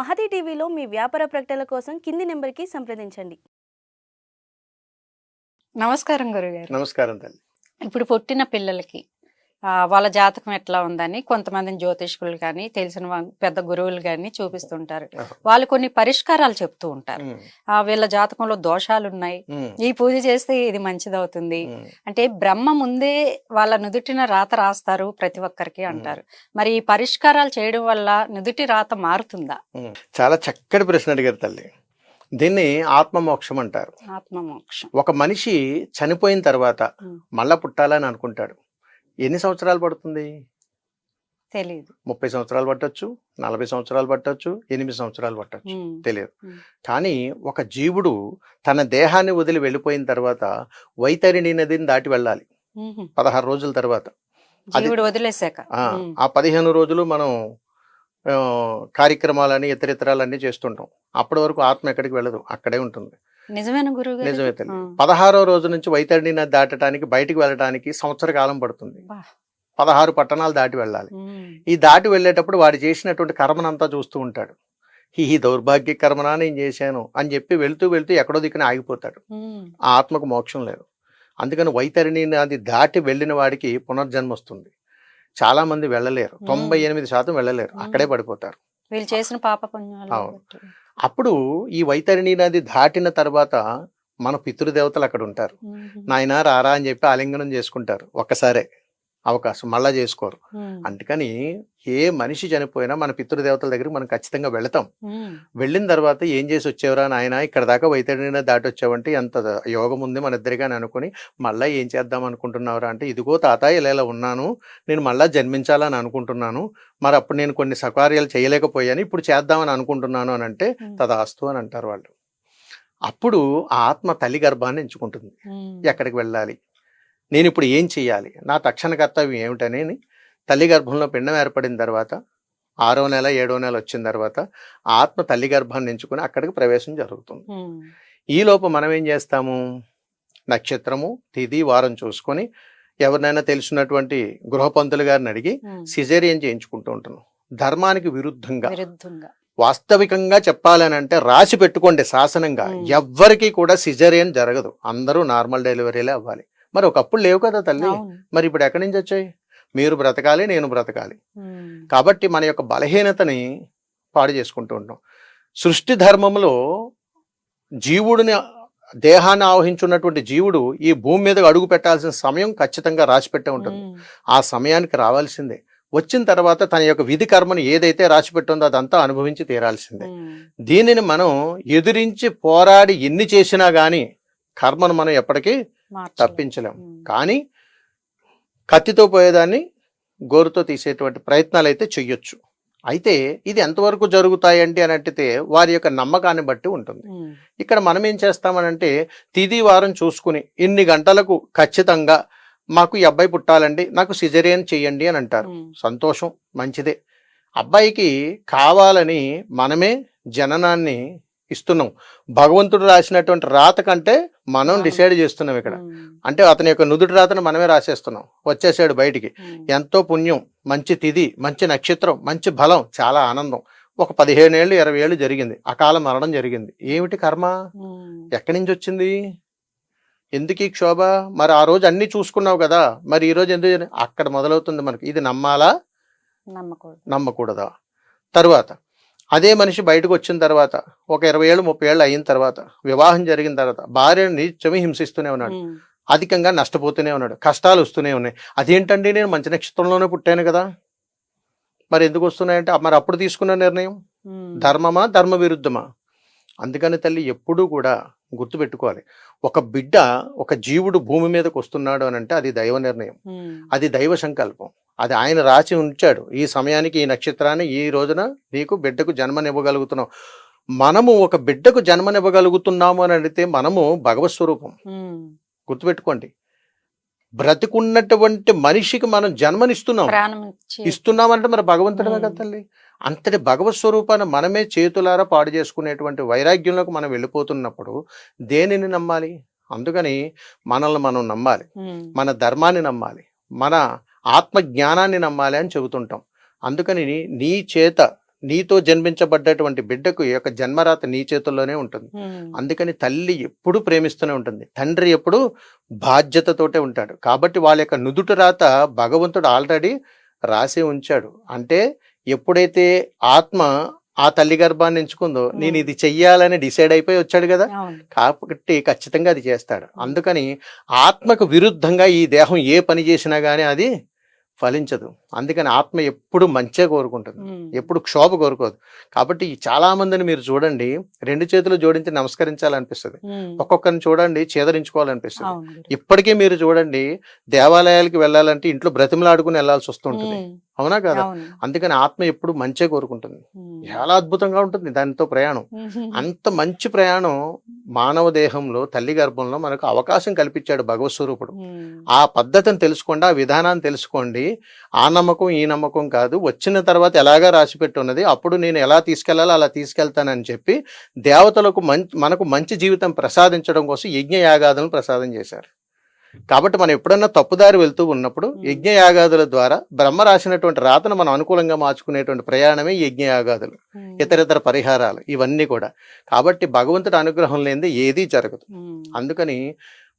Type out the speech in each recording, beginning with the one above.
మహతి టీవీలో మీ వ్యాపార ప్రకటనల కోసం కింది నెంబర్కి సంప్రదించండి. నమస్కారం గురుగారు. నమస్కారం తల్లి. ఇప్పుడు పుట్టిన పిల్లలకి వాళ్ళ జాతకం ఎట్లా ఉందని కొంతమంది జ్యోతిష్కులు కానీ తెలిసిన పెద్ద గురువులు కానీ చూపిస్తుంటారు. వాళ్ళు కొన్ని పరిష్కారాలు చెప్తూ ఉంటారు. వీళ్ళ జాతకంలో దోషాలు ఉన్నాయి ఈ పూజ చేస్తే ఇది మంచిదవుతుంది. అంటే బ్రహ్మ ముందే వాళ్ళ నుదుటిన రాత రాస్తారు ప్రతి ఒక్కరికి అంటారు. మరి ఈ పరిష్కారాలు చేయడం వల్ల నుదుటి రాత మారుతుందా. చాలా చక్కటి ప్రశ్న అడిగారు తల్లి. దీన్ని ఆత్మమోక్షం అంటారు. ఆత్మమోక్షం. ఒక మనిషి చనిపోయిన తర్వాత. మళ్ళా పుట్టాలని అనుకుంటాడు. ఎన్ని సంవత్సరాలు పడుతుంది? తెలియదు ముప్పై సంవత్సరాలు పట్టొచ్చు నలభై సంవత్సరాలు పట్టొచ్చు ఎనిమిది సంవత్సరాలు పట్టొచ్చు. తెలియదు. కానీ ఒక జీవుడు తన దేహాన్ని వదిలి వెళ్ళిపోయిన తర్వాత వైతరిణి నదిని దాటి వెళ్ళాలి. పదహారు రోజుల తర్వాత. వదిలేసాక ఆ, పదిహేను రోజులు మనం కార్యక్రమాలని ఇతర ఇతరాలన్నీ చేస్తుంటాం. అప్పటి వరకు ఆత్మ ఎక్కడికి వెళ్ళదు అక్కడే ఉంటుంది. నిజమే తల్లి. పదహారో రోజు నుంచి వైతరిణి నది దాటడానికి బయటికి వెళ్ళడానికి సంవత్సర కాలం పడుతుంది. పదహారు పట్టణాలు దాటి వెళ్ళాలి. ఈ దాటి వెళ్ళేటప్పుడు వాడు చేసినటువంటి కర్మనంతా చూస్తూ ఉంటాడు. ఈ దౌర్భాగ్య కర్మనా నేను చేశాను అని చెప్పి వెళ్తూ వెళ్తూ ఎక్కడో దిక్కున ఆగిపోతాడు. ఆ ఆత్మకు మోక్షం లేదు. అందుకని వైతరిణి నది దాటి వెళ్ళిన వాడికి పునర్జన్మ వస్తుంది చాలా మంది వెళ్ళలేరు. తొంభై ఎనిమిది శాతం వెళ్ళలేరు. అక్కడే పడిపోతారు. వీళ్ళు చేసిన పాప పుణ్యాలు. అప్పుడు ఈ వైతరిణి నది దాటిన తర్వాత మన పితృదేవతలు అక్కడ ఉంటారు. నాయన రారా అని చెప్పి ఆలింగనం చేసుకుంటారు ఒక్కసారే అవకాశం మళ్ళా చేసుకోరు. అందుకని ఏ మనిషి చనిపోయినా మన పితృదేవతల దగ్గరికి మనం ఖచ్చితంగా వెళతాం. వెళ్ళిన తర్వాత ఏం చేసి వచ్చేవరా నాయన ఇక్కడ దాకా వైతరిణి దాటి వచ్చావంటే ఎంత యోగం ఉంది మన ఇద్దరిగా అని అనుకుని మళ్ళా ఏం చేద్దాం అనుకుంటున్నావురా అంటే ఇదిగో తాత ఇలా ఇలా ఉన్నాను నేను మళ్ళా జన్మించాలని అనుకుంటున్నాను మరి అప్పుడు నేను కొన్ని సకార్యాలు చేయలేకపోయాను ఇప్పుడు చేద్దామని అనుకుంటున్నాను అని అంటే. తదాస్తు అని అంటారు వాళ్ళు అప్పుడు ఆత్మ తల్లి గర్భాన్ని ఎంచుకుంటుంది. ఎక్కడికి వెళ్ళాలి నేను ఇప్పుడు ఏం చేయాలి నా తక్షణ కర్తవ్యం ఏమిటని తల్లి గర్భంలో పిండం ఏర్పడిన తర్వాత ఆరో నెల ఏడో నెల వచ్చిన తర్వాత ఆత్మ తల్లి గర్భాన్ని ఎంచుకుని అక్కడికి ప్రవేశం జరుగుతుంది. మ్మ్. ఈ లోపు మనం ఏం చేస్తాము? నక్షత్రము తిథి వారం చూసుకొని ఎవరినైనా తెలిసినటువంటి గృహపంతులు గారిని అడిగి. సిజేరియన్ చేయించుకుంటూ ఉంటాను ధర్మానికి విరుద్ధంగా. వాస్తవికంగా చెప్పాలని అంటే రాసి పెట్టుకోండి శాసనంగా. ఎవ్వరికి కూడా సిజేరియన్ జరగదు. అందరూ నార్మల్ డెలివరీలే అవ్వాలి. మరి ఒకప్పుడు లేవు కదా తల్లి. మరి ఇప్పుడు ఎక్కడి నుంచి వచ్చాయి మీరు బ్రతకాలి నేను బ్రతకాలి. కాబట్టి మన యొక్క బలహీనతని పాడు చేసుకుంటూ ఉంటాం సృష్టి ధర్మంలో జీవుడిని దేహాన్ని ఆవహించున్నటువంటి జీవుడు ఈ భూమి మీద అడుగు పెట్టాల్సిన సమయం ఖచ్చితంగా రాసి పెట్టే ఉంటుంది. ఆ సమయానికి రావాల్సిందే వచ్చిన తర్వాత తన యొక్క విధి కర్మను ఏదైతే రాసి పెట్టిందో అదంతా అనుభవించి తీరాల్సిందే. దీనిని మనం ఎదిరించి పోరాడి ఎన్ని చేసినా గానీ కర్మను మనం ఎప్పటికీ. తప్పించలేం. కానీ కత్తితో పోయేదాన్ని గోరుతో తీసేటువంటి ప్రయత్నాలు అయితే చెయ్యొచ్చు అయితే ఇది ఎంతవరకు జరుగుతాయి అంటే అని అంటే వారి యొక్క నమ్మకాన్ని బట్టి ఉంటుంది. ఇక్కడ మనం ఏం చేస్తామనంటే తిది వారం చూసుకుని ఇన్ని గంటలకు ఖచ్చితంగా మాకు ఈ అబ్బాయి పుట్టాలండి నాకు సిజరియన్ చెయ్యండి అని అంటారు. సంతోషం మంచిదే అబ్బాయికి కావాలని మనమే జననాన్ని ఇస్తున్నాం. భగవంతుడు రాసినటువంటి రాత కంటే మనం. డిసైడ్ చేస్తున్నాం ఇక్కడ. అంటే అతని యొక్క నుదుటి రాతను మనమే రాసేస్తున్నాం. వచ్చేసాడు బయటికి. ఎంతో పుణ్యం మంచి తిథి మంచి నక్షత్రం మంచి బలం చాలా ఆనందం. ఒక పదిహేను ఏళ్ళు ఇరవై ఏళ్ళు జరిగింది. అకాల మరణం జరిగింది. ఏమిటి కర్మ. ఎక్కడి నుంచి వచ్చింది? ఎందుకు ఈ క్షోభ? మరి ఆ రోజు అన్ని చూసుకున్నావు కదా. మరి ఈ రోజు ఎందుకు అక్కడ మొదలవుతుంది మనకి. ఇది నమ్మాలా? నమ్మకూడదా? తరువాత అదే మనిషి బయటకు వచ్చిన తర్వాత ఒక ఇరవై ఏళ్ళు ముప్పై ఏళ్ళు అయిన తర్వాత వివాహం జరిగిన తర్వాత భార్యని నిత్యమి హింసిస్తూనే ఉన్నాడు. అధికంగా నష్టపోతూనే ఉన్నాడు. కష్టాలు వస్తూనే ఉన్నాయి. అదేంటండి నేను మంచి నక్షత్రంలోనే పుట్టాను కదా? మరి ఎందుకు వస్తున్నాయంటే మరి అప్పుడు తీసుకున్న నిర్ణయం? మ్మ్. ధర్మమా ధర్మ విరుద్ధమా అందుకని తల్లి ఎప్పుడూ కూడా గుర్తుపెట్టుకోవాలి. ఒక బిడ్డ ఒక జీవుడు భూమి మీదకి వస్తున్నాడు అని అంటే అది దైవ నిర్ణయం. అది దైవ సంకల్పం. అది ఆయన రాసి ఉంచాడు. ఈ సమయానికి ఈ నక్షత్రాన్ని ఈ రోజున నీకు బిడ్డకు జన్మనివ్వగలుగుతున్నావు. మనము ఒక బిడ్డకు జన్మనివ్వగలుగుతున్నాము అని అడిగితే మనము భగవత్ స్వరూపం. గుర్తుపెట్టుకోండి. బ్రతికున్నటువంటి మనిషికి మనం జన్మనిస్తున్నాం. ఇస్తున్నామంటే మరి భగవంతుడమే. కదా తల్లి? అంతటి భగవత్ స్వరూపాన్ని మనమే చేతులారా పాడు చేసుకునేటువంటి వైరాగ్యంలోకి మనం వెళ్ళిపోతున్నప్పుడు దేనిని నమ్మాలి? అందుకని మనల్ని మనం నమ్మాలి. మ్మ్. మన ధర్మాన్ని నమ్మాలి. మన ఆత్మ జ్ఞానాన్ని నమ్మాలి అని చెబుతుంటాం. అందుకని నీ చేత నీతో జన్మించబడ్డటువంటి బిడ్డకు ఈ యొక్క జన్మరాత నీ చేతుల్లోనే ఉంటుంది. అందుకని తల్లి ఎప్పుడు ప్రేమిస్తూనే ఉంటుంది. తండ్రి ఎప్పుడు బాధ్యతతోటే ఉంటాడు. కాబట్టి వాళ్ళ యొక్క నుదుటి రాత భగవంతుడు ఆల్రెడీ రాసి ఉంచాడు. అంటే ఎప్పుడైతే ఆత్మ ఆ తల్లి గర్భాన్ని ఎంచుకుందో నేను ఇది చెయ్యాలని డిసైడ్ అయిపోయి వచ్చాడు కదా? కాబట్టి ఖచ్చితంగా అది చేస్తాడు. అందుకని ఆత్మకు విరుద్ధంగా ఈ దేహం ఏ పని చేసినా గానీ అది ఫలించదు అందుకని ఆత్మ ఎప్పుడు మంచిగా కోరుకుంటుంది. ఎప్పుడు క్షోభ కోరుకోదు కాబట్టి చాలా మందిని మీరు చూడండి రెండు చేతులు జోడించి నమస్కరించాలనిపిస్తుంది. ఒక్కొక్కరిని చూడండి చేదరించుకోవాలనిపిస్తుంది. ఇప్పటికీ మీరు చూడండి దేవాలయాలకు వెళ్ళాలంటే ఇంట్లో బ్రతిమలాడుకుని వెళ్ళాల్సి వస్తుంటుంది. అవునా కదా అందుకని ఆత్మ ఎప్పుడు మంచిగా కోరుకుంటుంది. చాలా అద్భుతంగా ఉంటుంది దానితో ప్రయాణం. అంత మంచి ప్రయాణం మానవ దేహంలో తల్లి గర్భంలో మనకు అవకాశం కల్పించాడు భగవత్ స్వరూపుడు. ఆ పద్ధతిని తెలుసుకోండి ఆ విధానాన్ని తెలుసుకోండి. ఆ నమ్మకం ఈ నమ్మకం కాదు. వచ్చిన తర్వాత ఎలాగా రాసి పెట్టి ఉన్నది అప్పుడు నేను ఎలా తీసుకెళ్ళాలో అలా తీసుకెళ్తానని చెప్పి దేవతలకు మంచి మనకు మంచి జీవితం ప్రసాదించడం కోసం యజ్ఞ యాగాదులను ప్రసాదం చేశారు. కాబట్టి మనం ఎప్పుడన్నా తప్పుదారి వెళ్తూ ఉన్నప్పుడు Hmm. యజ్ఞ యాగాదుల ద్వారా బ్రహ్మ రాసినటువంటి రాతను మనం అనుకూలంగా మార్చుకునేటువంటి ప్రయాణమే యజ్ఞ యాగాదులు ఉమ్. ఇతర ఇతర పరిహారాలు ఇవన్నీ కూడా కాబట్టి భగవంతుడి అనుగ్రహం లేనిదే ఏదీ జరగదు. అందుకని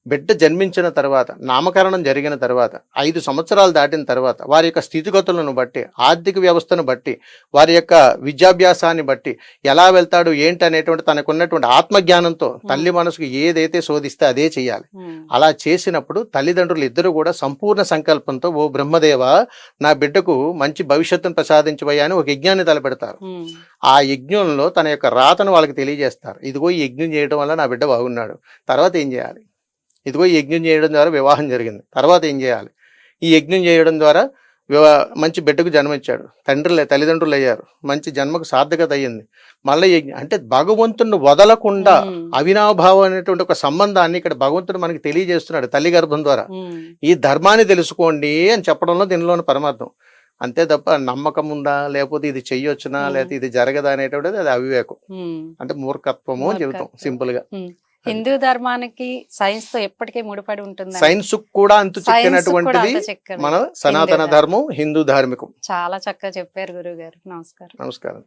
బిడ్డ జన్మించిన తర్వాత నామకరణం జరిగిన తర్వాత ఐదు సంవత్సరాలు దాటిన తర్వాత వారి యొక్క స్థితిగతులను బట్టి ఆర్థిక వ్యవస్థను బట్టి వారి యొక్క విద్యాభ్యాసాన్ని బట్టి ఎలా వెళ్తాడు ఏంటి అనేటువంటి తనకున్నటువంటి ఆత్మజ్ఞానంతో తల్లి మనసుకు ఏదైతే శోధిస్తే అదే చేయాలి. అలా చేసినప్పుడు తల్లిదండ్రులు ఇద్దరు కూడా సంపూర్ణ సంకల్పంతో ఓ బ్రహ్మదేవ నా బిడ్డకు మంచి భవిష్యత్తును ప్రసాదించబోయా అని ఒక యజ్ఞాన్ని తలపెడతారు. ఆ యజ్ఞంలో తన యొక్క రాతను వాళ్ళకి తెలియజేస్తారు. ఇదిగో ఈ యజ్ఞం చేయడం వల్ల నా బిడ్డ బాగున్నాడు. తర్వాత ఏం చేయాలి? ఇదిగో యజ్ఞం చేయడం ద్వారా వివాహం జరిగింది. తర్వాత ఏం చేయాలి? ఈ యజ్ఞం చేయడం ద్వారా వివా మంచి బిడ్డకు జన్మించాడు. తండ్రులే తల్లిదండ్రులు అయ్యారు. మంచి జన్మకు సార్థకత అయ్యింది. మళ్ళీ యజ్ఞం అంటే భగవంతుని వదలకుండా. అవినాభావం అనేటువంటి ఒక సంబంధాన్ని ఇక్కడ భగవంతుడు మనకి తెలియజేస్తున్నాడు తల్లి గర్భం ద్వారా. ఈ ధర్మాన్ని తెలుసుకోండి అని చెప్పడంలో దీనిలోని పరమార్థం. అంతే తప్ప నమ్మకం ఉందా? లేకపోతే ఇది చెయ్యొచ్చునా. లేకపోతే ఇది జరగదా అనేటువంటిది అది అవివేకం. అంటే మూర్ఖత్వము అని చెబుతాం మూర్ఖత్వం. హిందూ ధర్మానికి సైన్స్తో ఎప్పటికీ ముడిపడి ఉంటుంది సైన్స్ కూడా అంతు చిక్కినటువంటిది మన సనాతన ధర్మం. హిందూ ధార్మికం. చాలా చక్కగా చెప్పారు గురువు గారు నమస్కారం. నమస్కారం.